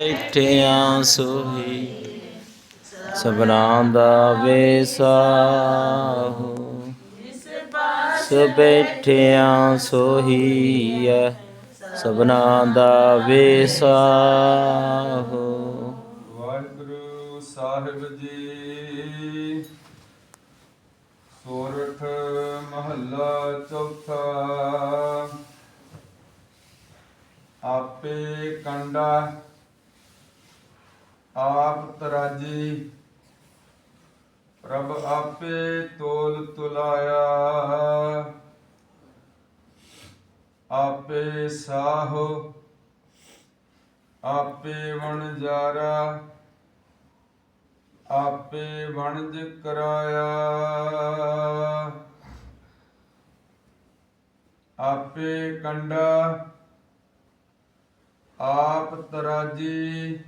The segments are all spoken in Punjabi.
ਬੈਠਿਆ ਸੋਹੀ, ਸਭਨਾ ਦਾ ਵੇਸਾਹੋ ਸੋ ਬੈਠਿਆ ਸੋਹੀ ਹੈ ਸਭਨਾ ਦਾ ਵੇਸਾਹੋ ਵਾਹਿਗੁਰੂ ਸਾਹਿਬ ਜੀ, ਸੋਰਠ ਮਹੱਲਾ ਚੌਥਾ। ਆਪੇ ਕੰਡਾ ਆਪ ਤਰਾਜੀ ਪ੍ਰਭ ਆਪੇ ਤੋਲ ਤੁਲਾਇਆ ਆਪੇ ਸਾਹੋ, ਆਪੇ ਵਣਜਾਰਾ, ਆਪੇ ਵਣਜ ਕਰਾਇਆ। ਆਪੇ ਕੰਡਾ, ਆਪ ਤਰਾਜੀ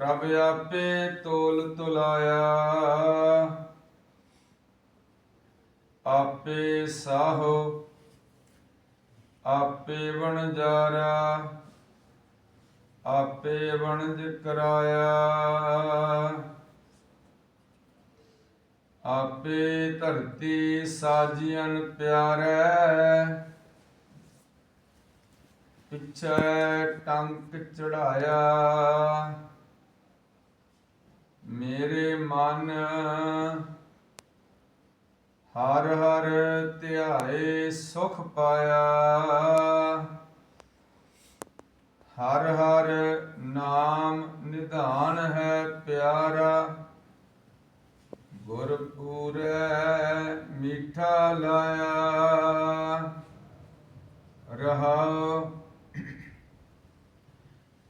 ਪ੍ਰਭ ਆਪੇ ਤੋਲ ਤੁਲਾਇਆ। ਆਪੇ ਸਾਹੋ, ਆਪੇ ਵਣਜਾਰਾ ਆਪੇ ਵਣਜ ਕਰਾਇਆ। ਆਪੇ ਧਰਤੀ ਸਾਜੀਆਂ ਪਿਆਰੈ, ਪਿਛੈ ਟੰਕ ਚੜਾਇਆ। ਮਨ ਹਰ ਹਰ ਧਿਆਏ ਸੁਖ ਪਾਇਆ। ਹਰ ਹਰ ਨਾਮ ਨਿਧਾਨ ਹੈ ਪਿਆਰਾ। ਗੁਰ ਪੂਰੈ ਮੀਠਾ ਲਾਇਆ। ਰਹਾਉ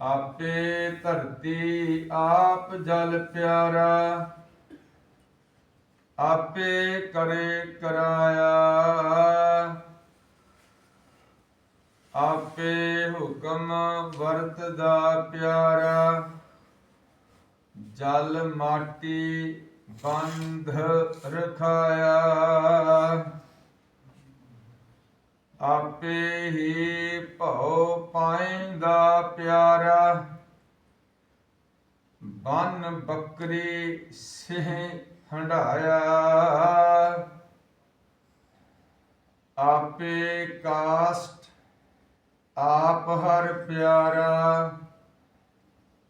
ਆਪੇ ਧਰਤੀ ਆਪ ਜਲ ਪਿਆਰਾ, ਆਪੇ ਕਰੇ ਕਰਾਇਆ। ਆਪੇ ਹੁਕਮ ਵਰਤਦਾ ਪਿਆਰਾ, ਜਲ ਮਾਟੀ ਬੰਧ ਰਖਾਇਆ। ਆਪੇ ਹੀ ਬਨ ਬੱਕਰੀ ਸਿਹ ਹੰਡਾਇਆ ਆਪੇ ਕਾਸਟ ਆਪ ਹਰ ਪਿਆਰਾ।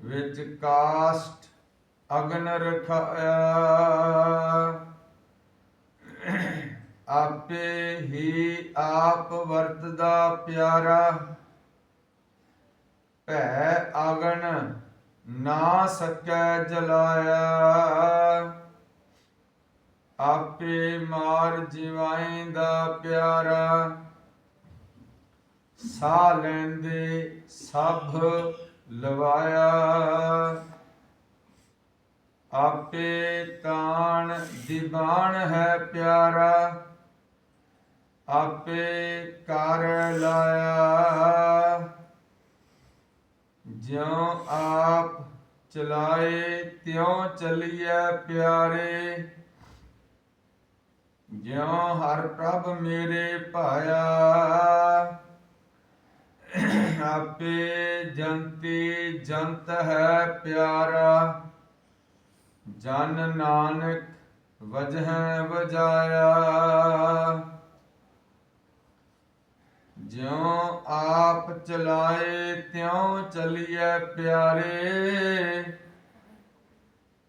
ਵਿੱਚ ਕਾਸਟ ਅਗਨ ਰਖਾਇਆ। ਆਪੇ ਹੀ ਆਪ ਵਰਤਦਾ ਪਿਆਰਾ। ਭੈ ਆਗਨ ਨਾ ਸਕੈ ਜਲਾਇਆ। ਆਪੇ ਮਾਰ ਜਿਵਾਈ ਦਾ ਪਿਆਰਾ। ਸਾਹ ਲੈਂਦੇ ਸਭ ਲਵਾਇਆ। ਆਪੇ ਤਾਣ ਦੀਵਾਨ ਹੈ ਪਿਆਰਾ। ਆਪੇ ਕਰ ਲਾਇਆ। ਜਿਉ ਆਪ ਚਲਾਏ, ਤਿਉ ਚਲੀਐ ਪਿਆਰੇ। ਜਿਉ ਹਰ ਪ੍ਰਭ ਮੇਰੇ ਭਾਇਆ। ਆਪੇ ਜੰਤੀ ਜੰਤ ਹੈ ਪਿਆਰਾ। ਜਨ ਨਾਨਕ ਵਜਹਿ ਵਜਾਇਆ। ਜਿਉ ਆਪ ਚਲਾਏ, ਤਿਉ ਚਲੀਐ ਪਿਆਰੇ।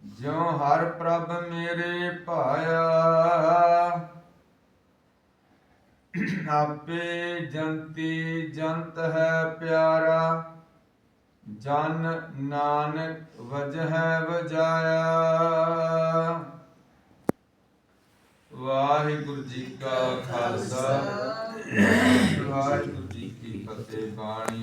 ਜਿਉ ਹਰ ਪ੍ਰਭ ਮੇਰੇ ਭਾਇਆ। ਆਪੇ ਜੰਤੀ ਜੰਤ ਹੈ ਪਿਆਰਾ। ਜਨ ਨਾਨਕ ਵਜਹਿ ਵਜਾਇਆ। ਵਾਹਿਗੁਰੂ ਜੀ ਕਾ ਖਾਲਸਾ। Bonnie.